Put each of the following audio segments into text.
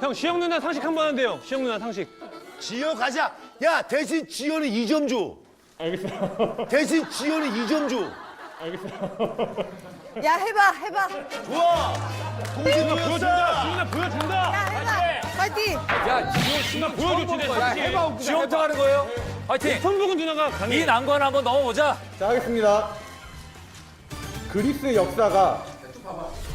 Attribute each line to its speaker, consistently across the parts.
Speaker 1: 형 시영 누나 상식 한 번 한대요. 시영 누나 상식.
Speaker 2: 지효 가자. 야 대신 지효는 2점 줘. 알겠어. 대신 지효는 2점 줘.
Speaker 3: 야 해봐 해봐
Speaker 2: 좋아. 동생
Speaker 1: 보여준다.
Speaker 2: 보여준다.
Speaker 1: 누나 보여준다.
Speaker 3: 야 해봐 파이팅
Speaker 4: 야, 지효
Speaker 1: 누나 보여줬지.
Speaker 4: 지효부터 하는 거예요? 화이팅!
Speaker 1: 손목은 누나가 강해.
Speaker 4: 이 난관 한번 넘어보자.
Speaker 5: 자 하겠습니다. 그리스 역사가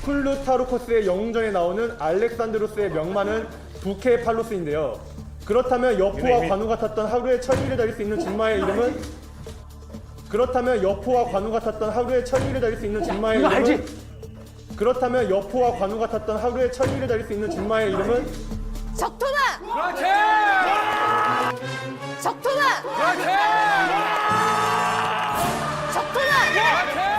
Speaker 5: 플루타르코스의 영웅전에 나오는 알렉산드로스의 명만은 부케 팔로스인데요. 그렇다면 여포와 관우 같았던 하루에 천일을 달릴 수 있는 준마의 이름은 그렇다면 여포와 관우 같았던 하루에 천일을 달릴 수 있는 준마의 이름은 그렇다면 여포와 관우 같았던 하루에 천일을 달릴 수 있는 준마의 이름은
Speaker 3: 적토나
Speaker 4: 그렇지!
Speaker 3: 적토나
Speaker 4: 그렇지!
Speaker 3: 적토나
Speaker 4: 그렇지!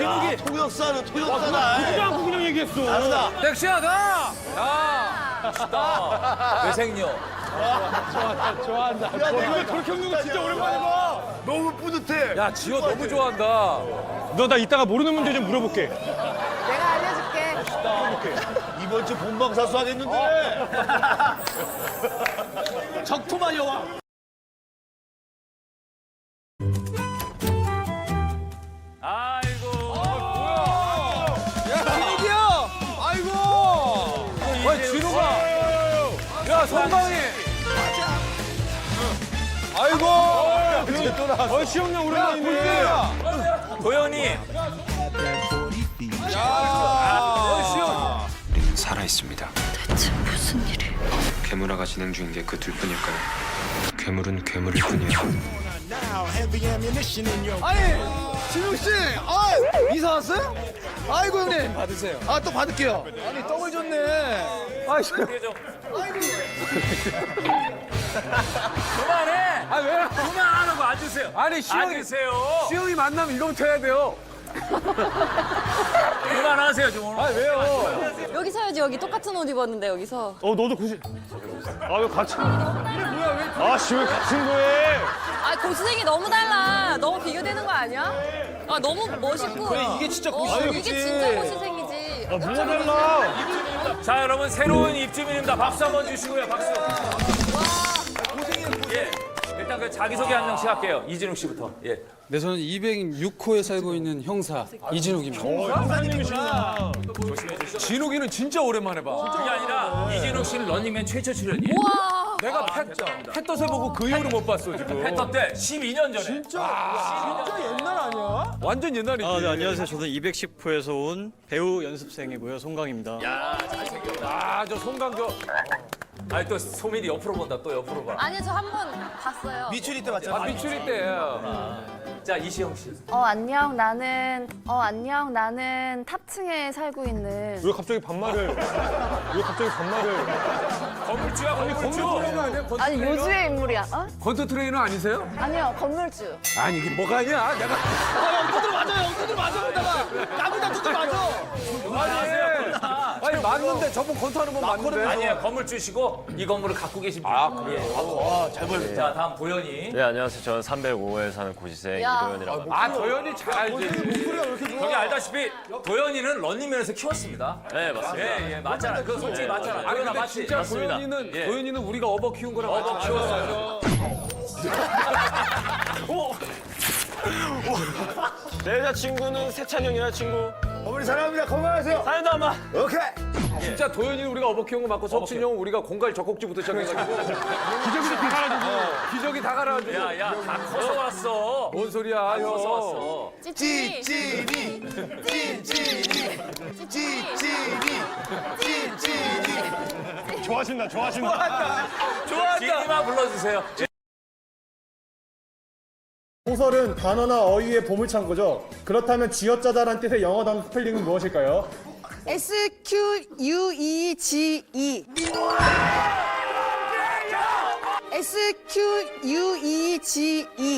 Speaker 4: 진욱이.
Speaker 2: 통역사는 통역사다.
Speaker 1: 누가 구근영 얘기했어.
Speaker 2: 다르다.
Speaker 4: 섹시하다! 야! 멋있다. 외생녀.
Speaker 1: 어, 이거 돌격누가 진짜 오랜만에 봐.
Speaker 2: 너무 뿌듯해.
Speaker 4: 야, 지효 너무 좋아한다.
Speaker 1: 너 나 이따가 모르는 문제 좀 물어볼게.
Speaker 3: 내가 알려줄게
Speaker 2: 이번 주 본방 사수 하겠는데.
Speaker 4: 적토마 여왕. 야, 성방이! 아이고!
Speaker 1: 어 시영 누나 오랜만인데.
Speaker 4: 도현이!
Speaker 6: 우리는 살아 있습니다. 대체 무슨 일이? 괴물화가 진행 중인 게 그 둘뿐일까요? 괴물은 괴물일 뿐이야.
Speaker 7: 아니 진욱 씨, 아 이사 왔어요? 아이고 형님 받으세요. 아 또 받을게요. 아니 떡을 줬네. 아
Speaker 4: 그만해! 아, 왜? 그만하라고 앉으세요. 아니, 시영이. 앉으세요.
Speaker 7: 시영이 만나면 이거부터 해야 돼요.
Speaker 4: 그만하세요, 좀. 아, 왜요?
Speaker 8: 여기 서야지 여기 똑같은 옷 입었는데 여기서.
Speaker 1: 어 너도 굳이. 아왜 같이? 아씨 왜 같은 거해?
Speaker 8: 아 고수생이 너무 달라. 너무 비교되는 거 아니야? 아 너무 멋있고. 그래
Speaker 7: 이게 진짜
Speaker 8: 어,
Speaker 7: 고수생이지.
Speaker 8: 이게 진짜 고수생이지.
Speaker 1: 아 뭐가 달라?
Speaker 4: 자, 여러분, 새로운 입주민입니다. 박수 한번 주시고요, 박수. 예. 일단 그 자기소개 한 명씩 할게요. 이진욱 씨부터. 예.
Speaker 9: 네, 저는 206호에 살고 있는 형사 이진욱입니다.
Speaker 1: 형사님이시구나.
Speaker 7: 진욱이는 진짜 오랜만에 봐.
Speaker 4: 그게 아니라 이진욱 씨는 런닝맨 최초 출연이에요.
Speaker 8: 와.
Speaker 7: 내가 팻 팻떠세 보고 그 이후로 못 봤어 지금.
Speaker 4: 했던 때 12년 전에.
Speaker 7: 진짜 옛날 아니야? 완전 옛날이지.
Speaker 10: 아, 네, 안녕하세요. 저는 210호에서 온 배우 연습생이고요. 송강입니다.
Speaker 7: 아저 송강교.
Speaker 4: 아니 또 소민이 옆으로 본다. 또 옆으로 봐.
Speaker 8: 아니요 저한 번 봤어요.
Speaker 2: 미추리 때 맞잖아.
Speaker 7: 아 미추리 때야.
Speaker 4: 자, 이시영 씨.
Speaker 11: 어 안녕 나는 어 안녕 나는 탑층에 살고 있는
Speaker 1: 왜 갑자기 반말을? 왜 갑자기 반말을?
Speaker 4: 건물주야, 건물주.
Speaker 7: 아니?
Speaker 11: 요주의 인물이야 어?
Speaker 7: 건투 트레이너 아니세요?
Speaker 11: 아니요 건물주
Speaker 7: 아니 이게 뭐가 아니야? 내가 아 니 맞는데 저분 건투하는 건 맞는데.
Speaker 4: 아니에요. 건물 주시고 이 건물을 갖고 계신 분. 아, 그래요? 잘 보였다. 자, 다음 도현이.
Speaker 10: 네, 안녕하세요. 저는 305호에 사는 고시생
Speaker 8: 야.
Speaker 10: 이도현이라고 합니다.
Speaker 4: 아, 도현이 잘 알지. 저기 알다시피 도현이는 런닝맨에서 키웠습니다.
Speaker 10: 네, 맞습니다.
Speaker 4: 예, 예, 맞잖아. 그거 솔직히 맞잖아.
Speaker 7: 아니
Speaker 4: 도현아
Speaker 7: 근데
Speaker 4: 맞지?
Speaker 7: 진짜
Speaker 10: 맞습니다.
Speaker 7: 도현이는
Speaker 4: 예.
Speaker 7: 도현이는 우리가 업어 키운 거랑 같이
Speaker 4: 키웠어요.
Speaker 10: 내 여자친구는 세찬 형이라 친구.
Speaker 2: 어머니 사랑합니다. 건강하세요.
Speaker 10: 사연도 아마.
Speaker 2: 오케이.
Speaker 7: 진짜 도현이는 우리가 업어 키운 거 맞고 석진 형은 우리가 공갈 젖꼭지부터 시작해가지고
Speaker 1: 기저귀도 다 갈아주고.
Speaker 7: 기저귀 다 갈아가지고
Speaker 4: 야, 야, 다 커서 왔어.
Speaker 7: 뭔 소리야
Speaker 4: 다 커서
Speaker 7: 형
Speaker 4: 왔어.
Speaker 8: 찌찌.
Speaker 2: 찌찌리. 찌찌리. 찌찌리. 찌찌리.
Speaker 1: 좋아하신다. 좋아하신다.
Speaker 4: 진이만 불러주세요.
Speaker 5: 소설은 단어나 어휘의 보물창고죠. 그렇다면 쥐어짜다란 뜻의 영어 단어 스펠링은 무엇일까요?
Speaker 3: S Q U E G E S Q U E G E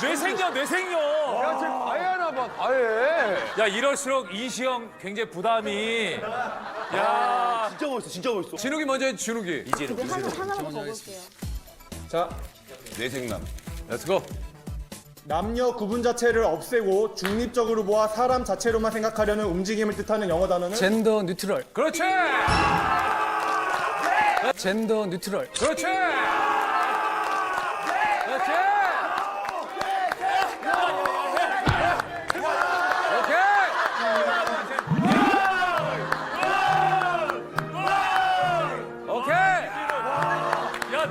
Speaker 4: 뇌생녀, 뇌생녀.
Speaker 7: 야, 쟤 과외 하나 봐, 과외.
Speaker 4: 야, 이럴수록 이시 형 굉장히 부담이. 야.
Speaker 2: 진짜 멋있어, 진짜 멋있어.
Speaker 7: 진욱이 먼저 해, 진욱이.
Speaker 11: 하나, 하나만 더 볼게요.
Speaker 5: 자,
Speaker 7: 뇌생남. 렛츠고.
Speaker 5: 남녀 구분 자체를 없애고 중립적으로 보아 사람 자체로만 생각하려는 움직임을 뜻하는 영어 단어는
Speaker 9: 젠더 뉴트럴.
Speaker 4: 그렇지.
Speaker 9: 젠더 뉴트럴.
Speaker 4: 그렇지. 그렇지.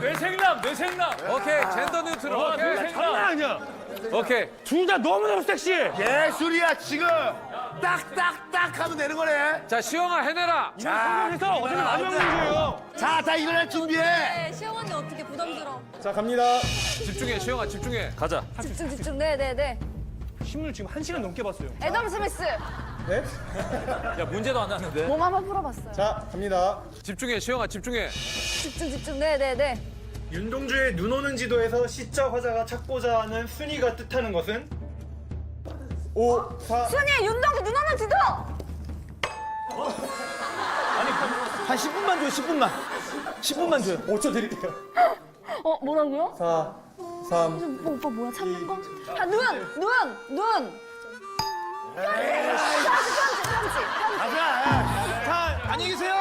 Speaker 4: 뇌생남, 뇌생남.
Speaker 7: 오케이, 젠더 뉴트럴.
Speaker 4: 어,
Speaker 7: 오케이.
Speaker 4: 뇌생남.
Speaker 1: 아니야.
Speaker 7: 오케이.
Speaker 1: 둘 다 너무너무 섹시해.
Speaker 2: 예술이야, 지금. 딱, 딱, 딱 하면 되는 거네.
Speaker 7: 자, 시영아 해내라.
Speaker 1: 그래서 어제는 라면 문제예요.
Speaker 2: 자, 다 일어날 준비해.
Speaker 8: 네, 시영 언니 어떻게 부담스러워.
Speaker 5: 자 갑니다.
Speaker 7: 집중해, 시영아, 집중해.
Speaker 1: 가자.
Speaker 11: 집중, 집중. 네, 네, 네.
Speaker 1: 신문을 지금 한 시간 넘게 봤어요.
Speaker 11: 애덤 스미스.
Speaker 5: 네.
Speaker 4: 야, 문제도 안 났는데.
Speaker 11: 몸 한번 풀어봤어요.
Speaker 5: 자 갑니다.
Speaker 7: 집중해, 시영아, 집중해.
Speaker 11: 집중, 집중. 네, 네, 네.
Speaker 5: 윤동주의 눈 오는 지도에서 시자 화자가 찾고자 하는 순위가 뜻하는 것은 5, 4,
Speaker 11: 순이 윤동주 눈 오는 지도!
Speaker 2: 한 10분만 줘요, 10분만. 10분만 줘요.
Speaker 5: 5초 드릴게요.
Speaker 11: 어, 뭐라고요?
Speaker 5: 4, 3,
Speaker 11: 뭐, 오빠 뭐야, 찾는 거? 아, 눈! 눈! 눈! 편지, 편지, 편지, 편지.
Speaker 2: 가자. 자, 안녕히 계세요.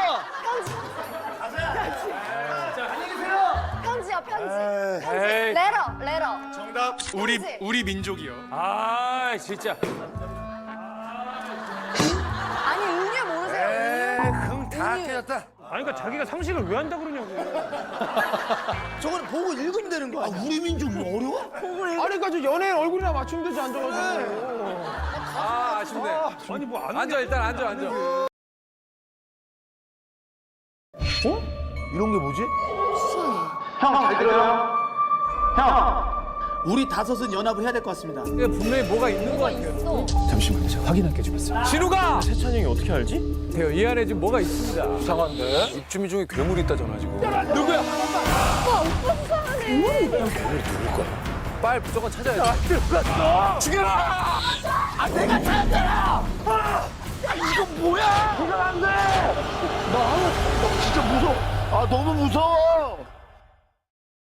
Speaker 11: 편지. 편지.
Speaker 4: 에이.
Speaker 11: 레러, 레러.
Speaker 5: 정답.
Speaker 11: 우리,
Speaker 5: 우리 민족이요.
Speaker 4: 아, 진짜.
Speaker 11: 아니, 은유 모르세요? 은유.
Speaker 2: 다
Speaker 11: 은유.
Speaker 2: 깨졌다.
Speaker 1: 아니 그러니까 자기가 상식을 왜 한다 그러냐고.
Speaker 2: 저건 보고 읽으면 되는 거야. 아, 우리 민족 뭐 어려워?
Speaker 7: 아니, 그니까 저 연예인 얼굴이나 맞추면 되지, 앉아가지고.
Speaker 4: 아, 아쉽네.
Speaker 1: 아니 뭐안
Speaker 7: 앉아, 일단 앉아, 앉아.
Speaker 2: 이런 게 뭐지?
Speaker 10: 우리 다섯은 연합을 해야 될 것 같습니다.
Speaker 7: 이게 분명히 뭐가 있는 거 같아요.
Speaker 11: 있어.
Speaker 10: 잠시만요. 제가 확인할게 좀 있어요.
Speaker 7: 진우가!
Speaker 1: 세찬이 형이 어떻게 알지?
Speaker 7: 돼요. 이 안에 지금 뭐가 있습니다. 이상한데? 입주민 중에 괴물이 있다 전화 지금. 누구야?
Speaker 11: 오빠, 오빠 수상하네.
Speaker 7: 빨리 무조건 찾아야지.
Speaker 2: 죽여라! 아, 내가 찾았잖아! 아! 야, 이거 뭐야! 그건 안 돼! 나, 나 진짜 무서워. 아, 너무 무서워!